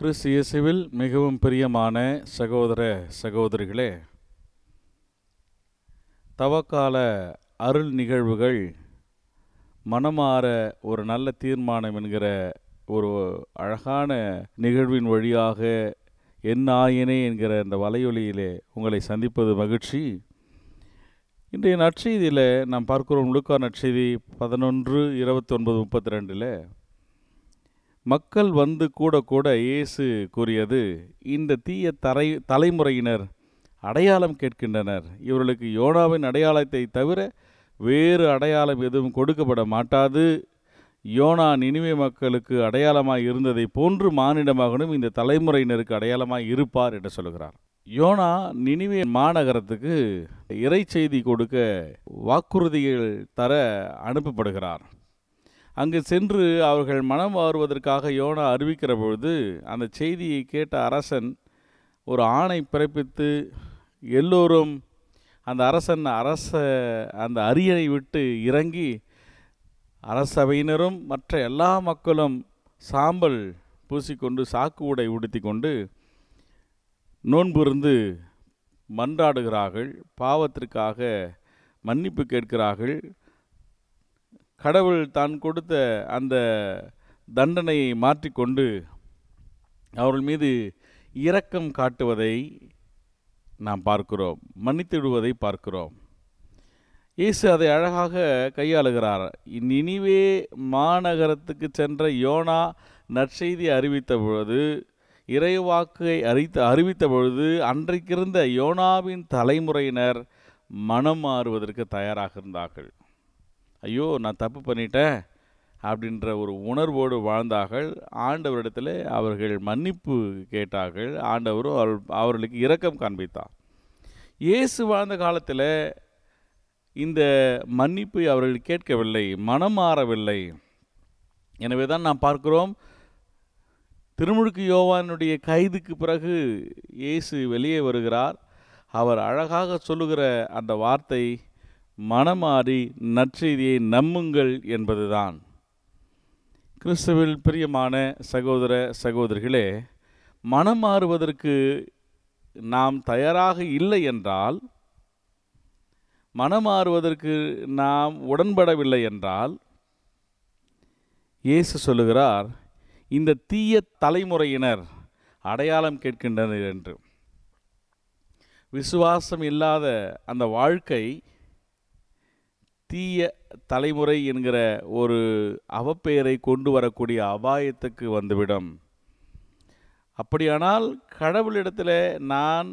கிறிஸ்து இயேசுவில் மிகவும் பிரியமான சகோதர சகோதரிகளே தவக்கால அருள் நிகழ்வுகள் மனமாற ஒரு நல்ல தீர்மானம் என்கிற ஒரு அழகான நிகழ்வின் வழியாக என் ஆயினே என்கிற அந்த வலையொலியிலே உங்களை சந்திப்பது மகிழ்ச்சி. இன்றைய நற்செய்தியில் நாம் பார்க்கிறோம் லுக்கா நற்செய்தி பதினொன்று இருபத்தொன்பது முப்பத்தி ரெண்டில் மக்கள் வந்து கூட கூட இயேசு கூறியது இந்த தீய தரை தலைமுறையினர் அடையாளம் கேட்கின்றனர். இவர்களுக்கு யோனாவின் அடையாளத்தை தவிர வேறு அடையாளம் எதுவும் கொடுக்கப்பட மாட்டாது. யோனா நினிவே மக்களுக்கு அடையாளமாய் இருந்ததை போன்று மானிடமாகனும் இந்த தலைமுறையினருக்கு அடையாளமாய் இருப்பார் என்று சொல்கிறார் யோனா நினிவே மாநகரத்துக்கு இறை செய்தி கொடுக்க வாக்குறுதிகள் தர அனுப்பப்படுகிறார். அங்கு சென்று அவர்கள் மனம் மாறுவதற்காக யோனா அறிவிக்கிற பொழுது அந்த செய்தியை கேட்ட அரசன் ஒரு ஆணை பிறப்பித்து எல்லோரும் அந்த அரசன் அரச அந்த அரியணை விட்டு இறங்கி அரசவையினரும் மற்ற எல்லா மக்களும் சாம்பல் பூசிக்கொண்டு சாக்கு உடை உடுத்தி கொண்டு நோன்புருந்து மன்றாடுகிறார்கள். பாவத்திற்காக மன்னிப்பு கேட்கிறார்கள். கடவுள் தான் கொடுத்த அந்த தண்டனையை மாற்றிக்கொண்டு அவர்கள் மீது இரக்கம் காட்டுவதை நாம் பார்க்கிறோம் மன்னித்துவிடுவதை பார்க்கிறோம். இயேசு அதை அழகாக கையாளுகிறார். நினிவே மாநகரத்துக்கு சென்ற யோனா நற்செய்தி அறிவித்த பொழுது இறைவாக்கை அறித்த அறிவித்த பொழுது அன்றைக்கிருந்த யோனாவின் தலைமுறையினர் மனம் மாறுவதற்கு தயாராக இருந்தார்கள். ஐயோ நான் தப்பு பண்ணிட்டேன் அப்படின்ற ஒரு உணர்வோடு வாழ்ந்தார்கள். ஆண்டவரிடத்தில் அவர்கள் மன்னிப்பு கேட்டார்கள். ஆண்டவரும் அவர்களுக்கு இரக்கம் காண்பித்தார். இயேசு வாழ்ந்த காலத்தில் இந்த மன்னிப்பு அவர்கள் கேட்கவில்லை மனம் மாறவில்லை. எனவே தான் நாம் பார்க்கிறோம் திருமுழுக்கு யோவானுடைய கைதுக்கு பிறகு இயேசு வெளியே வருகிறார். அவர் அழகாக சொல்லுகிற அந்த வார்த்தை மனமாறி நற்செய்தியை நம்புங்கள் என்பதுதான். கிறிஸ்துவில் பிரியமான சகோதர சகோதரிகளே மனம் மாறுவதற்கு நாம் தயாராக இல்லை என்றால் மனமாறுவதற்கு நாம் உடன்படவில்லை என்றால் இயேசு சொல்லுகிறார் இந்த தீய தலைமுறையினர் அடையாளம் கேட்கின்றனர் என்று. விசுவாசம் இல்லாத அந்த வாழ்க்கை தீய தலைமுறை என்கிற ஒரு அவப்பெயரை கொண்டு வரக்கூடிய அபாயத்துக்கு வந்துவிடும். அப்படியானால் கடவுளிடத்தில் நான்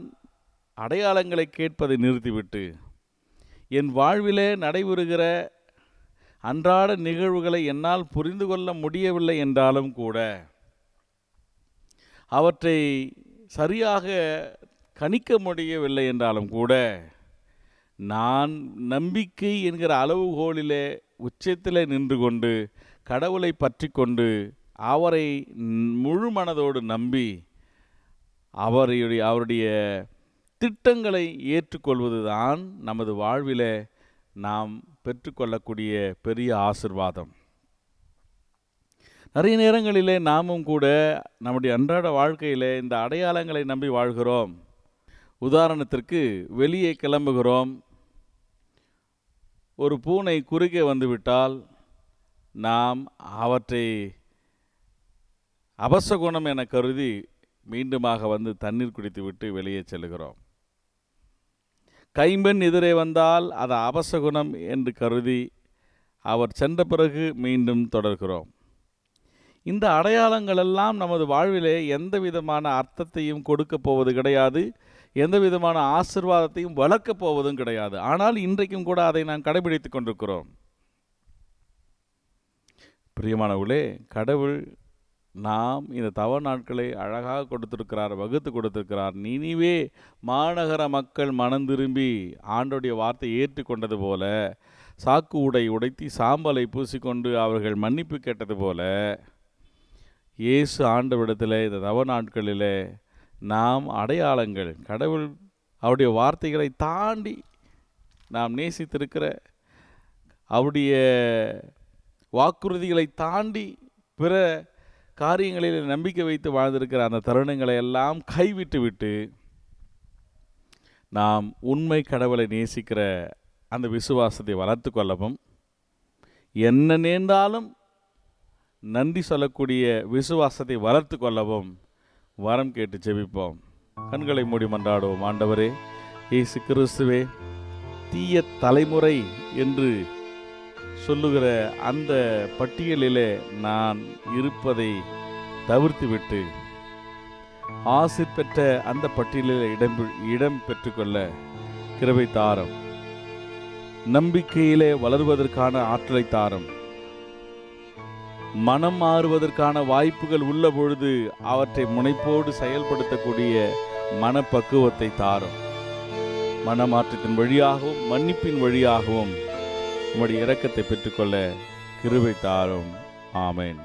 அடையாளங்களை கேட்பதை நிறுத்திவிட்டு என் வாழ்விலே நடைபெறுகிற அன்றாட நிகழ்வுகளை என்னால் புரிந்து கொள்ள முடியவில்லை என்றாலும் கூட அவற்றை சரியாக கணிக்க முடியவில்லை என்றாலும் கூட நான் நம்பிக்கை என்கிற அளவுகோலிலே உச்சத்தில் நின்று கொண்டு கடவுளை பற்றி கொண்டு அவரை முழு மனதோடு நம்பி அவருடைய அவருடைய திட்டங்களை ஏற்றுக்கொள்வது தான் நமது வாழ்வில் நாம் பெற்றுக்கொள்ளக்கூடிய பெரிய ஆசிர்வாதம். நிறைய நேரங்களிலே நாமும் கூட நம்முடைய அன்றாட வாழ்க்கையில் இந்த அடையாளங்களை நம்பி வாழ்கிறோம். உதாரணத்திற்கு வெளியே கிளம்புகிறோம். ஒரு பூனை குறுக்கே வந்துவிட்டால் நாம் அவற்றை அபசகுணம் என கருதி மீண்டுமாக வந்து தண்ணீர் குடித்துவிட்டு வெளியே செல்கிறோம் கைம்பெண் எதிரே வந்தால் அது அபசகுணம் என்று கருதி அவர் சென்ற பிறகு மீண்டும் தொடர்கிறோம். இந்த அடையாளங்களெல்லாம் நமது வாழ்விலே எந்த விதமான அர்த்தத்தையும் கொடுக்க போவது கிடையாது. எந்த விதமான ஆசிர்வாதத்தையும் வளர்க்கப் போவதும் கிடையாது. ஆனால் இன்றைக்கும் கூட அதை நாம் கடைபிடித்து கொண்டிருக்கிறோம். பிரியமானவர்களே கடவுள் நாம் இந்த தவ நாட்களை அழகாக கொடுத்திருக்கிறார் வகுத்து கொடுத்திருக்கிறார். நினிவே மாநகர மக்கள் மனம் திரும்பி ஆண்டோடைய வார்த்தை ஏற்றுக்கொண்டது போல சாக்கு உடை உடைத்தி சாம்பலை பூசிக்கொண்டு அவர்கள் மன்னிப்பு கேட்டது போல இயேசு ஆண்டவிடத்தில் இந்த தவ நாட்களில் நாம் அடையாளங்கள் கடவுள் அவருடைய வார்த்தைகளை தாண்டி நாம் நேசித்திருக்கிற அவருடைய வாக்குறுதிகளை தாண்டி பிற காரியங்களில் நம்பிக்கை வைத்து வாழ்ந்திருக்கிற அந்த தருணங்களை எல்லாம் கைவிட்டு விட்டு நாம் உண்மை கடவுளை நேசிக்கிற அந்த விசுவாசத்தை வளர்த்து கொள்ளவும் என்ன நேர்ந்தாலும் நன்றி சொல்லக்கூடிய விசுவாசத்தை வளர்த்து கொள்ளவும் வரம் கேட்டு ஜெபிப்போம். கண்களை மூடி மன்றாடுவோம். ஆண்டவரே இயேசு கிறிஸ்துவே தீய தலைமுறை என்று சொல்லுகிற அந்த பட்டியலிலே நான் இருப்பதை தவிர்த்துவிட்டு ஆசிர் பெற்ற அந்த பட்டியலில் இடம் இடம் பெற்றுக்கொள்ள கிருபை தாரம். நம்பிக்கையிலே வளருவதற்கான ஆற்றலை தாரம். மனம் மாறுவதற்கான வாய்ப்புகள் உள்ள பொழுது அவற்றை முனைப்போடு செயல்படுத்தக்கூடிய மனப்பக்குவத்தை தாரும். மனமாற்றத்தின் வழியாகவும் மன்னிப்பின் வழியாகவும் உம்முடைய இரக்கத்தை பெற்றுக்கொள்ள கிருபை தாரும். ஆமேன்.